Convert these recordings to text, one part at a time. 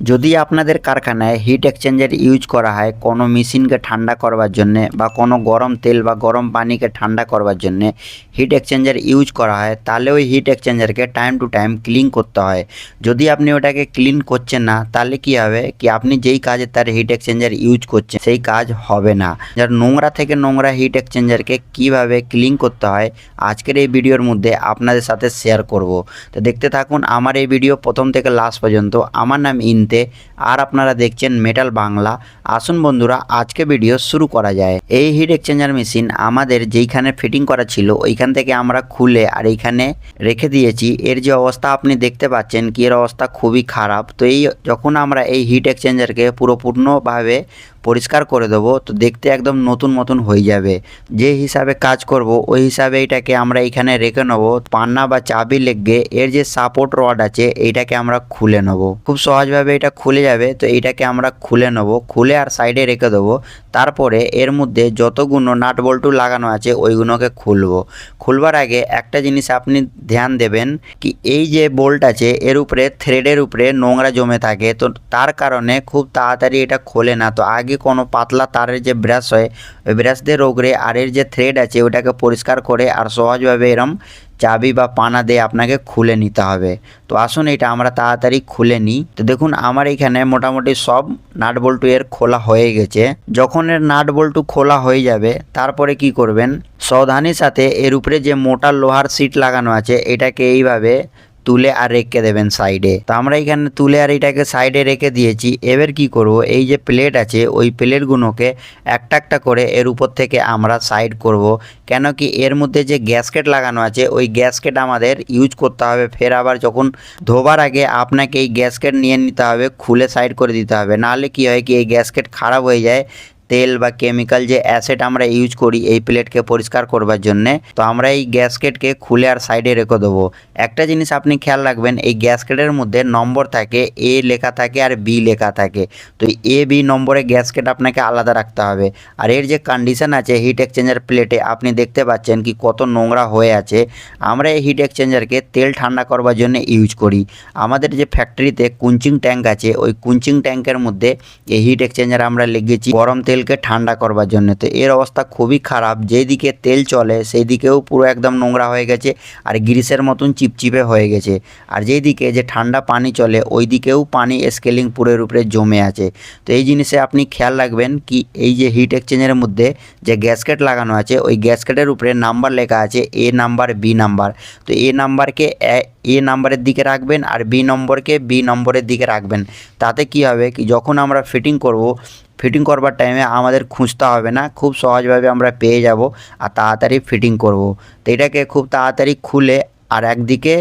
যদি আপনাদের কারখানায় হিট এক্সচেঞ্জার ইউজ করা হয়, কোনো মেশিনকে ঠান্ডা করবার জন্য বা কোনো গরম তেল বা গরম পানিকে ঠান্ডা করবার জন্য হিট এক্সচেঞ্জার ইউজ করা হয়, তাহলে ওই হিট এক্সচেঞ্জারকে টাইম টু টাইম ক্লিন করতে হয়। যদি আপনি ওটাকে ক্লিন করছেন না, তাহলে কি হবে? কি আপনি যেই কাজে তার হিট এক্সচেঞ্জার ইউজ করছেন, সেই কাজ হবে না। যার নোংরা থেকে নোংরা হিট এক্সচেঞ্জারকে কীভাবে ক্লিন করতে হয়, আজকের এই ভিডিওর মধ্যে আপনাদের সাথে শেয়ার করব। তো দেখতে থাকুন, আমার এই ভিডিও প্রথম থেকে লাস্ট পর্যন্ত। আমার নাম ইনতে আর আপনারা দেখছেন মেটাল বাংলা। আসুন বন্ধুরা, আজকে ভিডিও শুরু করা যায়। এই হিট এক্সচেঞ্জার মেশিন আমাদের যেইখানে ফিটিং করা ছিল, ওইখান থেকে আমরা খুলে আর এইখানে রেখে দিয়েছি। এর যে অবস্থা আপনি দেখতে পাচ্ছেন কি, এর অবস্থা খুবই খারাপ। তো এই যখন আমরা এই হিট এক্সচেঞ্জারকে পুরোপূর্ণভাবে পরিষ্কার করে দেবো, তো দেখতে একদম নতুন মতন হয়ে যাবে। যে হিসাবে কাজ করব, ওই হিসাবে এটাকে আমরা এখানে রেখে নেব। পান্না বা চাবি লেগে এর যে সাপোর্ট রড আছে, এইটাকে আমরা খুলে নেব। খুব সহজভাবে এটা খুলে যাবে। তো এইটাকে আমরা খুলে নেব খুলে আর সাইডে রেখে দেবো। তারপরে এর মধ্যে যতগুলো নাট বল্টু লাগানো আছে, ওইগুলোকে খুলবো। খুলবার আগে একটা জিনিস আপনি ধ্যান দেবেন কি এই যে বোল্ট আছে, এর উপরে, থ্রেডের উপরে নোংরা জমে থাকে, তো তার কারণে খুব তাড়াতাড়ি এটা খোলে না। তো আগে কোনো পাতলা তারের যে ব্রাশ হয়, ওই ব্রাশ দিয়ে রোগড়ে আর এর যে থ্রেড আছে, ওটাকে পরিষ্কার করে আর সহজভাবে এরম চাবি বা পানা দিয়ে আপনাকে খুলে নিতে হবে। তো আসুন এটা আমরা তাড়াতাড়ি খুলে নিই। তো দেখুন, আমার এখানে মোটামুটি সব নাট বল্টু এর খোলা হয়ে গেছে। যখন এর নাট বল্টু খোলা হয়ে যাবে, তারপরে কি করবেন? সাবধানের সাথে এর উপরে যে মোটা লোহার সিট লাগানো আছে, এটাকে এইভাবে তুলে আর রেখে দেবেন সাইডে। তো আমরা এখানে তুলে আর এটাকে সাইডে রেখে দিয়েছি। এবার কি করব? এই যে প্লেট আছে, ওই প্লেটগুলোকে একটা একটা করে এর উপর থেকে আমরা সাইড করব। কেন কি এর মধ্যে যে গ্যাসকেট লাগানো আছে, ওই গ্যাসকেট আমাদের ইউজ করতে হবে। ফের আবার যখন ধোবার আগে আপনাকে এই গ্যাসকেট নিয়ে নিতে হবে, খুলে সাইড করে দিতে হবে। নাহলে কি হয় কি, এই গ্যাসকেট খারাপ হয়ে যায়। তেল বা কেমিক্যাল যে অ্যাসেট আমরা ইউজ করি এই প্লেটকে পরিষ্কার করবার জন্যে, তো আমরা এই গ্যাসকেটকে খুলে আর সাইডে রেখে দেবো। একটা জিনিস আপনি খেয়াল রাখবেন, এই গ্যাসকেটের মধ্যে নম্বর থাকে এ লেখা থাকে আর বি লেখা থাকে। তো এ বি নম্বরে গ্যাসকেট আপনাকে আলাদা রাখতে হবে। আর এর যে কন্ডিশন আছে হিট এক্সচেঞ্জার প্লেটে আপনি দেখতে পাচ্ছেন কি কত নোংরা হয়ে আছে। আমরা এই হিট এক্সচেঞ্জারকে তেল ঠান্ডা করবার জন্য ইউজ করি। আমাদের যে ফ্যাক্টরিতে কুঞ্চিং ট্যাঙ্ক আছে, ওই কুঞ্চিং ট্যাঙ্কের মধ্যে এই হিট এক্সচেঞ্জার আমরা লেগেছি। গরম তেলকে ঠান্ডা করবার জন্য। তো এর অবস্থা খুবই খারাপ। যেদিকে তেল চলে, সেই দিকেও পুরো একদম নোংরা হয়ে গেছে আর গ্রিসের মতন চিপচিপে হয়ে গেছে। আর যেই দিকে যে ঠান্ডা পানি চলে, ওই দিকেও পানি স্কেলিং পুরের উপরে জমে আছে। তো এই জিনিসে আপনি খেয়াল রাখবেন কি, এই যে হিট এক্সচেঞ্জের মধ্যে যে গ্যাসকেট লাগানো আছে, ওই গ্যাসকেটের উপরে নাম্বার লেখা আছে এ নাম্বার, বি নাম্বার। তো এ নাম্বারকে এ নাম্বারের দিকে রাখবেন আর বি নম্বরকে বি নম্বরের দিকে রাখবেন। তাতে কি হবে কি, যখন আমরা ফিটিং করব ফিটিং করবার টাইমে আমাদের খুঁজতে হবে না। খুব সহজভাবে আমরা পেয়ে যাব আর তাড়াতাড়ি ফিটিং করব। তো এটাকে খুব তাড়াতাড়ি খুলে আর একদিকে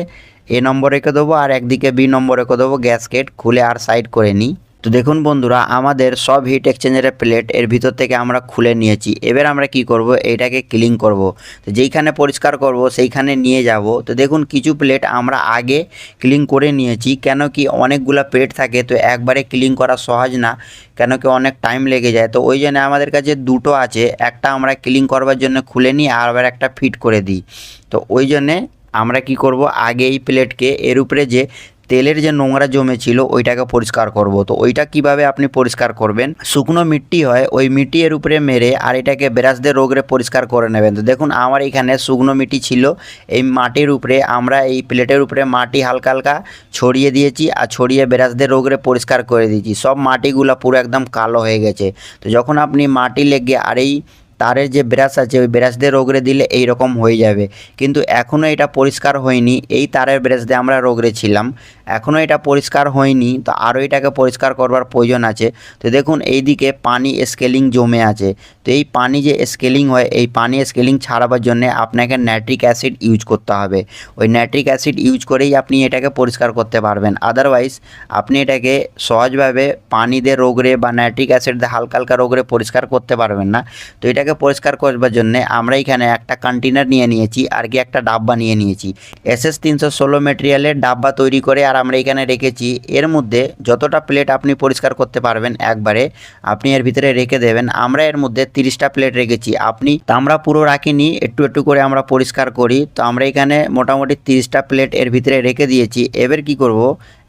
এ নম্বর রেখে দেবো আর একদিকে বি নম্বর রেখে দেবো গ্যাসকেট খুলে আর সাইড করে নিই। তো দেখুন বন্ধুরা, আমাদের সব হিট এক্সচেঞ্জারের প্লেট এর ভিতর থেকে আমরা খুলে নিয়েছি। এবার আমরা কি করব? এইটাকে ক্লিন করব। তো যেইখানে পরিষ্কার করব, সেইখানে নিয়ে যাব। তো দেখুন কিছু প্লেট আমরা আগে ক্লিন করে নিয়েছি। কেন কি অনেকগুলো প্লেট থাকে, তো একবারে ক্লিন করা সহজ না। কেন কি অনেক টাইম লেগে যায়। তো ওই জন্য আমাদের কাছে দুটো আছে। একটা আমরা ক্লিন করবার জন্য খুলে নিই, আর আবার একটা ফিট করে দিই। তো ওই জন্যে আমরা কি করব? আগে এই প্লেটকে এর উপরে যে তেলের যে নোংরা জমে ছিল ওইটাকে পরিষ্কার করব। তো ওইটা কীভাবে আপনি পরিষ্কার করবেন? শুকনো মিট্টি হয়, ওই মিট্টি এর উপরে মেরে আর এটাকে ব্রাশ দিয়ে রোগরে পরিষ্কার করে নেবেন। তো দেখুন, আমার এখানে শুকনো মিট্টি ছিল, এই মাটির উপরে আমরা এই প্লেটের উপরে মাটি হালকা হালকা ছড়িয়ে দিয়েছি আর ছড়িয়ে ব্রাশ দিয়ে রোগরে পরিষ্কার করে দিয়েছি। সব মাটিগুলো পুরো একদম কালো হয়ে গেছে। তো যখন আপনি মাটি লেগে আর এই তারের যে ব্রাশ আছে, ওই ব্রাশ দিয়ে রোগড়ে দিলে এই রকম হয়ে যাবে। কিন্তু এখনও এটা পরিষ্কার হয়নি। এই তারের ব্রাশ দিয়ে আমরা রোগড়ে ছিলাম। এখনও এটা পরিষ্কার হয়নি। তো আরও এটাকে পরিষ্কার করবার প্রয়োজন আছে। তো দেখুন এই দিকে পানি স্কেলিং জমে আছে। তো এই পানি যে স্কেলিং হয়, এই পানি স্কেলিং ছাড়াবার জন্য আপনাকে ন্যাট্রিক অ্যাসিড ইউজ করতে হবে। ওই ন্যাট্রিক অ্যাসিড ইউজ করেই আপনি এটাকে পরিষ্কার করতে পারবেন। আদারওয়াইজ, আপনি এটাকে সহজভাবে পানি দিয়ে রোগড়ে বা ন্যাট্রিক অ্যাসিড দিয়ে হালকা হালকা রোগড়ে পরিষ্কার করতে পারবেন না। তো এটাকে পরিষ্কার করবার জন্য আমরা এখানে একটা কন্টেনার নিয়ে নিয়েছি, আর কি একটা ডাব্বা নিয়ে নিয়েছি। এস এস তিনশো ষোলো মেটেরিয়ালের ডাব্বা তৈরি করে আর আমরা এখানে রেখেছি। এর মধ্যে যতটা প্লেট আপনি পরিষ্কার করতে পারবেন একবারে, আপনি এর ভিতরে রেখে দেবেন। আমরা এর মধ্যে তিরিশটা প্লেট রেখেছি। আপনি আমরা পুরো রাখিনি, একটু একটু করে আমরা পরিষ্কার করি। তো আমরা এখানে মোটামুটি তিরিশটা প্লেট এর ভিতরে রেখে দিয়েছি। এবার কি করব?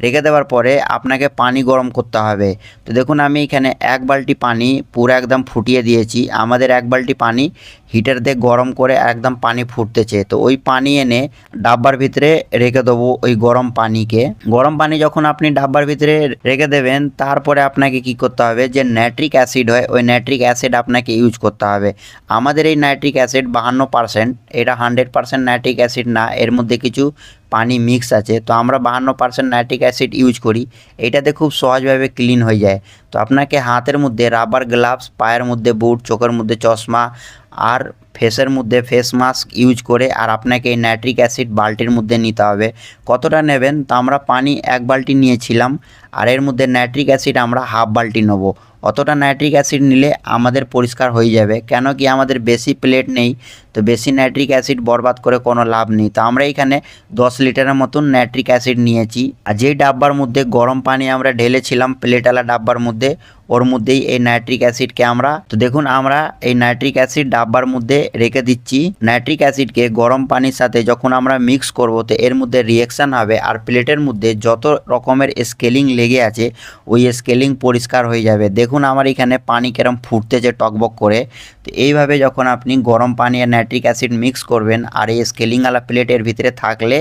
রেখে দেওয়ার পরে আপনাকে পানি গরম করতে হবে। তো দেখুন আমি এখানে এক বালটি পানি পুরো একদম ফুটিয়ে দিয়েছি। আমাদের এক বালটি পানি হিটার দিয়ে গরম করে একদম পানি ফুটতেছে। তো ওই পানি এনে ডাব্বার ভিতরে রেখে দেবো ওই গরম পানিকে। গরম পানি যখন আপনি ডাব্বার ভিতরে রেখে দেবেন, তারপরে আপনাকে কি করতে হবে যে নাইট্রিক অ্যাসিড হয়, ওই নাইট্রিক অ্যাসিড আপনাকে ইউজ করতে হবে। আমাদের এই নাইট্রিক অ্যাসিড বাহান্ন পার্সেন্ট, এটা হান্ড্রেড পার্সেন্ট নাইট্রিক অ্যাসিড না, এর মধ্যে কিছু পানি মিক্স আছে। তো আমরা বাহান্ন পার্সেন্ট নাইট্রিক অ্যাসিড ইউজ করি এইটাতে খুব সহজভাবে ক্লিন হয়ে যায়। তো আপনাকে হাতের মধ্যে রাবার গ্লাভস, পায়ের মধ্যে বুট, চোখের মধ্যে চশমা আর ফেসের মধ্যে ফেস মাস্ক ইউজ করে আর আপনাকে এই নাইট্রিক অ্যাসিড বালতির মধ্যে নিতে হবে। কতটা নেবেন? তো আমরা পানি এক বালতি নিয়েছিলাম আর এর মধ্যে নাইট্রিক অ্যাসিড আমরা হাফ বালতি নেব। অতটা নাইট্রিক অ্যাসিড নিলে আমাদের পরিষ্কার হয়ে যাবে। কেন কি আমাদের বেশি প্লেট নেই, তো বেশি নাইট্রিক অ্যাসিড বরবাদ করে কোনো লাভ নেই। তো আমরা এখানে দশ লিটারের মতন নাইট্রিক অ্যাসিড নিয়েছি আর যেই ডাব্বার মধ্যে গরম পানি আমরা ঢেলেছিলাম প্লেটওয়ালা ডাব্বার মধ্যে, ওর মধ্যেই এই নাইট্রিক অ্যাসিডকে আমরা, তো দেখুন আমরা এই নাইট্রিক অ্যাসিড ডাব্বার মধ্যে রেখে দিচ্ছি। নাইট্রিক অ্যাসিডকে গরম পানির সাথে যখন আমরা মিক্স করব, তো এর মধ্যে রিয়েকশান হবে আর প্লেটের মধ্যে যত রকমের স্কেলিং লেগে আছে, ওই স্কেলিং পরিষ্কার হয়ে যাবে। দেখুন আমার এখানে পানি কেরম ফুটতেছে টকবক করে। তো এইভাবে যখন আপনি গরম পানি আর নাইট্রিক অ্যাসিড মিক্স করবেন আর এই স্কেলিংওয়ালা প্লেটের ভিতরে থাকলে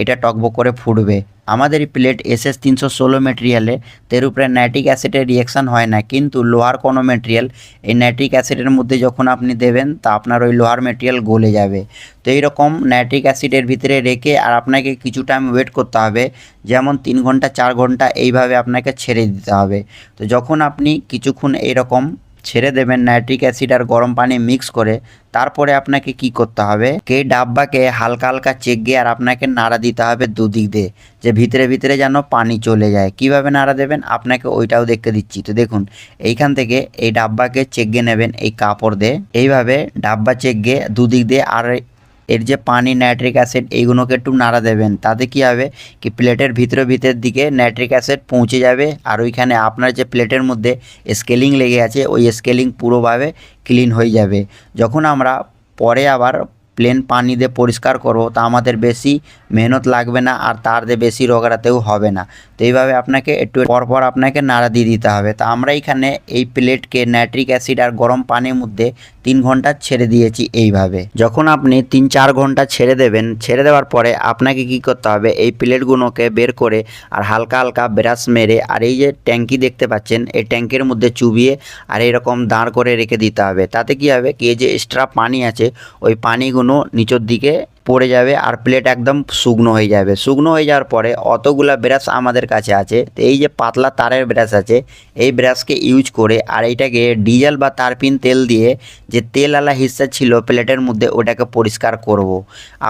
এটা টকবক করে ফুটবে। আমাদের প্লেট এস এস তিনশো ষোলো মেটেরিয়ালে তের উপরে নাইট্রিক অ্যাসিডের রিয়াকশান হয় না, কিন্তু লোহার কোনো মেটেরিয়াল এই নাইট্রিক অ্যাসিডের মধ্যে যখন আপনি দেবেন, তা আপনার ওই লোহার মেটেরিয়াল গলে যাবে। তো এইরকম নাইট্রিক অ্যাসিডের ভিতরে রেখে আর আপনাকে কিছু টাইম ওয়েট করতে হবে, যেমন তিন ঘণ্টা, চার ঘণ্টা, এইভাবে আপনাকে ছেড়ে দিতে হবে। তো যখন আপনি কিছুক্ষণ এইরকম ছেড়ে দেবেন নাইট্রিক অ্যাসিড আর গরম পানি মিক্স করে। তারপরে আপনাকে কি করতে হবে? কে ডাব্বাকে হালকা হালকা চেক গিয়ে আর আপনাকে নাড়া দিতে হবে দুদিক দিয়ে, যে ভিতরে ভিতরে যেন পানি চলে যায়। কীভাবে নাড়া দেবেন? আপনাকে ওইটাও দেখতে দিচ্ছি। তো দেখুন, এইখান থেকে এই ডাব্বাকে চেক নেবেন এই কাপড় দিয়ে। এইভাবে ডাব্বা চেক গিয়ে দুদিক দিয়ে আর এর যে পানি, নাইট্রিক অ্যাসিড এইগুলোকে একটু নাড়া দেবেন। তাতে কি হবে কি প্লেটের ভিতরে ভিতরের দিকে নাইট্রিক অ্যাসিড পৌঁছে যাবে। আর ওইখানে আপনার যে প্লেটের মধ্যে স্কেলিং লেগে আছে, ওই স্কেলিং পুরোভাবে ক্লিন হয়ে যাবে। যখন আমরা পরে আবার প্লেন পানি দিয়ে পরিষ্কার করব, তা আমাদের বেশি মেহনত লাগবে না আর তার দিয়ে বেশি রোগরাতেও হবে না। তো এইভাবে আপনাকে একটু পরপর আপনাকে নাড়া দিয়ে দিতে হবে। তা আমরা এখানে এই প্লেটকে নাইট্রিক অ্যাসিড আর গরম পানির মধ্যে তিন ঘণ্টা ছেড়ে দিয়েছি এইভাবে। যখন আপনি তিন চার ঘণ্টা ছেড়ে দেবেন, ছেড়ে দেওয়ার পরে আপনাকে কি করতে হবে? এই প্লেটগুলোকে বের করে আর হালকা হালকা ব্রাশ মেরে আর এই যে ট্যাঙ্কি দেখতে পাচ্ছেন, এই ট্যাঙ্কের মধ্যে চুবিয়ে আর এরকম দাঁড় করে রেখে দিতে হবে। তাতে কি হবে? কি যে এক্সট্রা পানি আছে, ওই পানিগুলো নিচের দিকে পড়ে যাবে আর প্লেট একদম শুকনো হয়ে যাবে। শুকনো হয়ে যাওয়ার পরে অতগুলা ব্রাশ আমাদের কাছে আছে। তো এই যে পাতলা তারের ব্রাশ আছে, এই ব্রাশকে ইউজ করে আর এইটাকে ডিজেল বা তারপিন তেল দিয়ে যে তেলওয়ালা হিস্সা ছিল প্লেটের মধ্যে ওটাকে পরিষ্কার করব।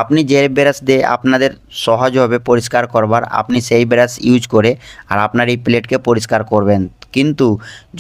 আপনি যে ব্রাশ দিয়ে আপনাদের সহজ হবে পরিষ্কার করবার, আপনি সেই ব্রাশ ইউজ করে আর আপনার এই প্লেটকে পরিষ্কার করবেন। কিন্তু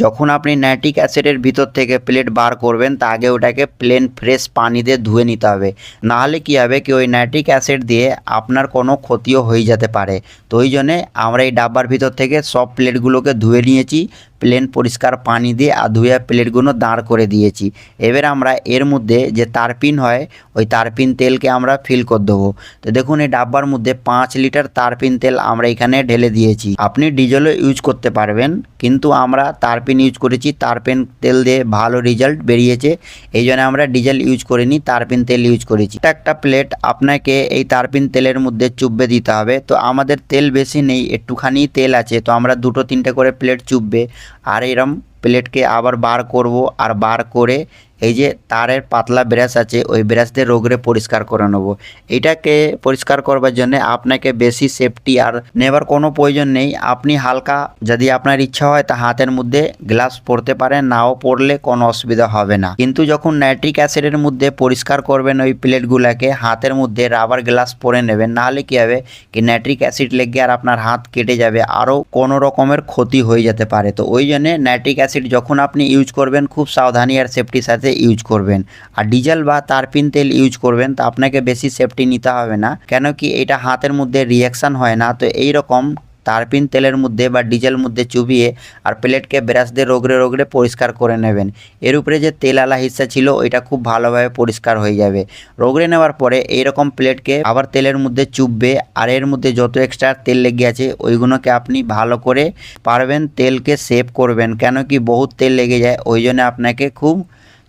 যখন আপনি নাইট্রিক অ্যাসিডের ভিতর থেকে প্লেট বার করবেন, তা আগে ওটাকে প্লেন ফ্রেশ পানি দিয়ে ধুয়ে নিতে হবে। নাহলে কী হবে কি ওই নাইট্রিক অ্যাসিড দিয়ে আপনার কোনো ক্ষতিও হয়ে যেতে পারে। তো ওই জন্যে আমরা এই ডাব্বার ভিতর থেকে সব প্লেটগুলোকে ধুয়ে নিয়েছি। প্লেন পরিষ্কার পানি দিয়ে আর ধুয়ে প্লেটগুলো দাঁড় করে দিয়েছি। এবার আমরা এর মধ্যে যে তারপিন হয়, ওই তারপিন তেলকে আমরা ফিল করে দেবো। তো দেখুন, এই ডাব্বার মধ্যে পাঁচ লিটার তারপিন তেল আমরা এখানে ঢেলে দিয়েছি। আপনি ডিজেলও ইউজ করতে পারবেন, কিন্তু আমরা তারপিন ইউজ করেছি। তারপিন তেল দিয়ে ভালো রেজাল্ট বেরিয়েছে, এই জন্য আমরা ডিজেল ইউজ করিনি, তারপিন তেল ইউজ করেছি। এটা একটা প্লেট আপনাকে এই তারপিন তেলের মধ্যে চুববে দিতে হবে। তো আমাদের তেল বেশি নেই, একটুখানি তেল আছে। তো আমরা দুটো তিনটে করে প্লেট চুববে আর এরম প্লেটকে আবার বার করব আর বার করে এই যে তারের পাতলা ব্রাশ আছে, ওই ব্রাশ দিয়ে রোগরে পরিষ্কার করে নেব। এটাকে পরিষ্কার করবার জন্য আপনাকে বেশি সেফটি আর নেবার কোনো প্রয়োজন নেই। আপনি হালকা যদি আপনার ইচ্ছা হয় তা হাতের মধ্যে গ্লাস পরতে পারেন, নাও পরলে কোনো অসুবিধা হবে না। কিন্তু যখন নাইট্রিক অ্যাসিডের মধ্যে পরিষ্কার করবেন ওই প্লেটগুলোকে, হাতের মধ্যে রাবার গ্লাস পরে নেবেন, নাহলে কী হবে কি নাইট্রিক অ্যাসিড লেগে আর আপনার হাত কেটে যাবে, আরও কোনো রকমের ক্ষতি হয়ে যেতে পারে। তো ওই জন্যে নাইট্রিক অ্যাসিড যখন আপনি ইউজ করবেন, খুব সাবধানী আর সেফটির সাথে ইউজ করবেন। আর ডিজেল বা তারপিন তেল ইউজ করবেন, তো আপনাকে বেশি সেফটি নিতে হবে না। কেন কি এটা হাতের মধ্যে রিয়াকশান হয় না। তো এই রকম তারপিন তেলের মধ্যে বা ডিজেল মধ্যে চুবিয়ে আর প্লেটকে ব্রাশ দিয়ে রোগড়ে রোগড়ে পরিষ্কার করে নেবেন। এর উপরে যে তেলালা হিস্সা ছিল, ওইটা খুব ভালোভাবে পরিষ্কার হয়ে যাবে। রোগড়ে নেওয়ার পরে এইরকম প্লেটকে আবার তেলের মধ্যে চুববে। আর এর মধ্যে যত এক্সট্রা তেল লেগে আছে, ওইগুলোকে আপনি ভালো করে পারবেন, তেলকে সেভ করবেন। কেন কি বহুত তেল লেগে যায়, ওই জন্য আপনাকে খুব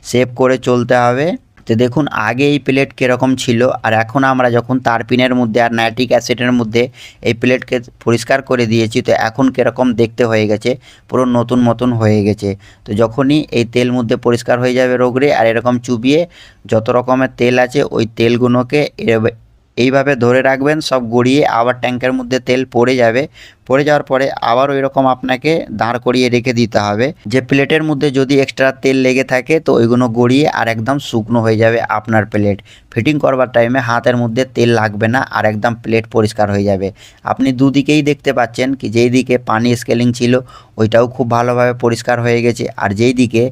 সেভ করে চলতে হবে। তো দেখুন, আগে এই প্লেট কীরকম ছিল, আর এখন আমরা যখন তারপিনের মধ্যে আর নাইট্রিক অ্যাসিডের মধ্যে এই প্লেটকে পরিষ্কার করে দিয়েছি, তো এখন কীরকম দেখতে হয়ে গেছে, পুরো নতুন মতন হয়ে গেছে। তো যখনই এই তেল মধ্যে পরিষ্কার হয়ে যাবে রোগরে, আর এরকম চুবিয়ে যত রকমের তেল আছে, ওই তেলগুলোকে এইভাবে ধরে রাখবেন, সব গড়িয়ে আবার ট্যাঙ্কের মধ্যে তেল পড়ে যাবে। পড়ে যাওয়ার পরে আবার ওই রকম আপনাকে দাঁড় করিয়ে রেখে দিতে হবে। যে প্লেটের মধ্যে যদি এক্সট্রা তেল লেগে থাকে, তো ওইগুলো গড়িয়ে আর একদম শুকনো হয়ে যাবে আপনার প্লেট। ফিটিং করবার টাইমে হাতের মধ্যে তেল লাগবে না আর একদম প্লেট পরিষ্কার হয়ে যাবে। আপনি দুদিকেই দেখতে পাচ্ছেন কি, যেই দিকে পানি স্কেলিং ছিল, ওইটাও খুব ভালোভাবে পরিষ্কার হয়ে গেছে। আর যেই দিকে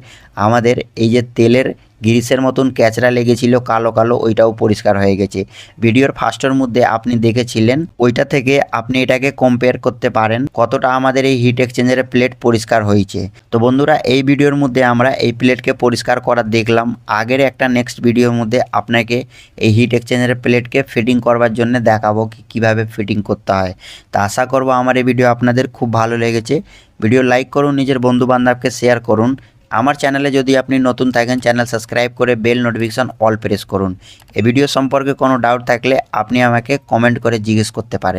আমাদের এই যে তেলের গ্রিসের মতন ক্যাচরা লেগেছিল, কালো কালো, ওইটাও পরিষ্কার হয়ে গেছে। ভিডিওর ফার্স্টের মধ্যে আপনি দেখেছিলেন, ওইটা থেকে আপনি এটাকে কম্পেয়ার করতে পারেন, কতটা আমাদের এই হিট এক্সচেঞ্জের প্লেট পরিষ্কার হয়েছে। তো বন্ধুরা, এই ভিডিওর মধ্যে আমরা এই প্লেটকে পরিষ্কার করা দেখলাম। আগের একটা নেক্সট ভিডিওর মধ্যে আপনাকে এই হিট এক্সচেঞ্জের প্লেটকে ফিটিং করবার জন্য দেখাবো কীভাবে ফিটিং করতে হয়। তা আশা করব আমার এই ভিডিও আপনাদের খুব ভালো লেগেছে। ভিডিও লাইক করুন, নিজের বন্ধু বান্ধবকে শেয়ার করুন। আমার চ্যানেলে যদি আপনি নতুন থাকেন চ্যানেল সাবস্ক্রাইব করে বেল নোটিফিকেশন অল প্রেস করুন। এ ভিডিও সম্পর্কে কোনো ডাউট থাকলে আপনি আমাকে কমেন্ট করে জিজ্ঞেস করতে পারেন।